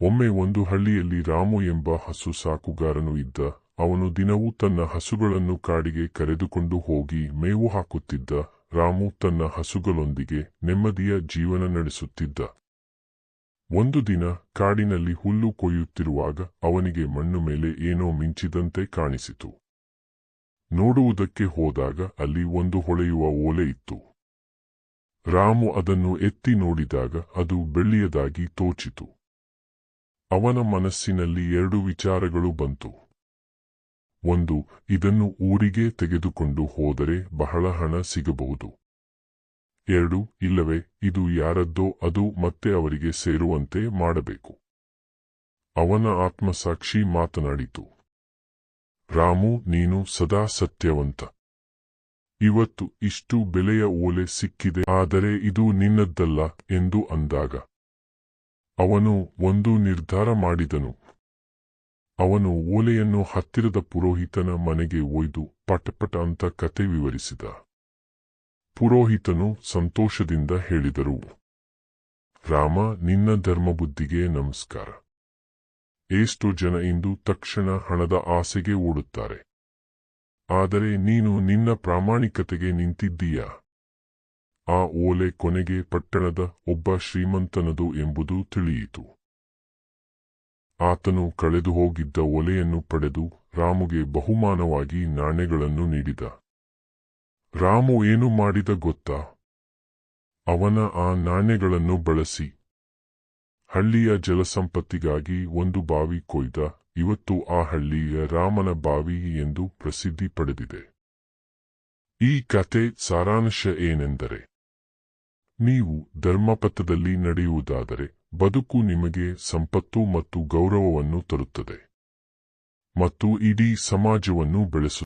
ಒಮ್ಮೆ ಒಂದು ಹಳ್ಳಿಯಲ್ಲಿ ರಾಮು ಎಂಬ ಹಸು ಸಾಕುಗಾರನು ಇದ್ದ. ಅವನು ದಿನವೂ ತನ್ನ ಹಸುಗಳನ್ನು ಕಾಡಿಗೆ ಕರೆದುಕೊಂಡು ಹೋಗಿ ಮೇವು ಹಾಕುತ್ತಿದ್ದ. ರಾಮು ತನ್ನ ಹಸುಗಳೊಂದಿಗೆ ನೆಮ್ಮದಿಯ ಜೀವನ ನಡೆಸುತ್ತಿದ್ದ. ಒಂದು ದಿನ ಕಾಡಿನಲ್ಲಿ ಹುಲ್ಲು ಕೊಯ್ಯುತ್ತಿರುವಾಗ ಅವನಿಗೆ ಮಣ್ಣು ಮೇಲೆ ಏನೋ ಮಿಂಚಿದಂತೆ ಕಾಣಿಸಿತು. ನೋಡುವುದಕ್ಕೆ ಹೋದಾಗ ಅಲ್ಲಿ ಒಂದು ಹೊಳೆಯುವ ಓಲೆ ಇತ್ತು. ರಾಮು ಅದನ್ನು ಎತ್ತಿ ನೋಡಿದಾಗ ಅದು ಬೆಳ್ಳಿಯದಾಗಿ ತೋಚಿತು. ಅವನ ಮನಸ್ಸಿನಲ್ಲಿ ಎರಡು ವಿಚಾರಗಳು ಬಂತು. ಒಂದು, ಇದನ್ನು ಊರಿಗೆ ತೆಗೆದುಕೊಂಡು ಹೋದರೆ ಬಹಳ ಹಣ ಸಿಗಬಹುದು. ಎರಡು, ಇಲ್ಲವೇ, ಇದು ಯಾರದ್ದೋ ಅದು ಮತ್ತೆ ಅವರಿಗೆ ಸೇರುವಂತೆ ಮಾಡಬೇಕು. ಅವನ ಆತ್ಮಸಾಕ್ಷಿ ಮಾತನಾಡಿತು. ರಾಮು, ನೀನು ಸದಾ ಸತ್ಯವಂತ. ಇವತ್ತು ಇಷ್ಟು ಬೆಲೆಯ ಓಲೆ ಸಿಕ್ಕಿದೆ, ಆದರೆ ಇದು ನಿನ್ನದ್ದಲ್ಲ ಎಂದು ಅಂದಾಗ. ಅವನು ಒಂದು ನಿರ್ಧಾರ ಮಾಡಿದನು. ಅವನು ಓಲೆಯನ್ನು ಹತ್ತಿರದ ಪುರೋಹಿತನ ಮನೆಗೆ ಒಯ್ದು ಪಟಪಟ ಅಂತ ಕತೆ ವಿವರಿಸಿದ. ಪುರೋಹಿತನು ಸಂತೋಷದಿಂದ ಹೇಳಿದರು. ರಾಮ, ನಿನ್ನ ಧರ್ಮಬುದ್ಧಿಗೆ ನಮಸ್ಕಾರ. ಎಷ್ಟೋ ಜನ ಇಂದು ತಕ್ಷಣ ಹಣದ ಆಸೆಗೆ ಓಡುತ್ತಾರೆ. ಆದರೆ ನೀನು ನಿನ್ನ ಪ್ರಾಮಾಣಿಕತೆಗೆ ನಿಂತಿದ್ದೀಯಾ? ಆ ಓಲೆ ಕೊನೆಗೆ ಪಟ್ಟಣದ ಒಬ್ಬ ಶ್ರೀಮಂತನದು ಎಂಬುದು ತಿಳಿಯಿತು. ಆತನು ಕಳೆದು ಹೋಗಿದ್ದ ಒಲೆಯನ್ನು ಪಡೆದು ರಾಮುಗೆ ಬಹುಮಾನವಾಗಿ ನಾಣ್ಯಗಳನ್ನು ನೀಡಿದ. ರಾಮು ಏನು ಮಾಡಿದ ಗೊತ್ತಾ? ಅವನ ಆ ನಾಣ್ಯಗಳನ್ನು ಬಳಸಿ. ಹಳ್ಳಿಯ ಜಲಸಂಪತ್ತಿಗಾಗಿ ಒಂದು ಬಾವಿ ಕೊಯ್ದ. ಇವತ್ತು ಆ ಹಳ್ಳಿಯ ರಾಮನ ಬಾವಿ ಎಂದು ಪ್ರಸಿದ್ಧಿ ಪಡೆದಿದೆ. ಈ ಕತೆ ಸಾರಾಂಶ ಏನೆಂದರೆ ನೀವು ಧರ್ಮಪಥದಲ್ಲಿ ನಡೆಯುವುದಾದರೆ ಬದುಕು ನಿಮಗೆ ಸಂಪತ್ತು ಮತ್ತು ಗೌರವವನ್ನು ತರುತ್ತದೆ. ಮತ್ತು ಇಡೀ ಸಮಾಜವನ್ನು ಬೆಳೆಸುತ್ತದೆ.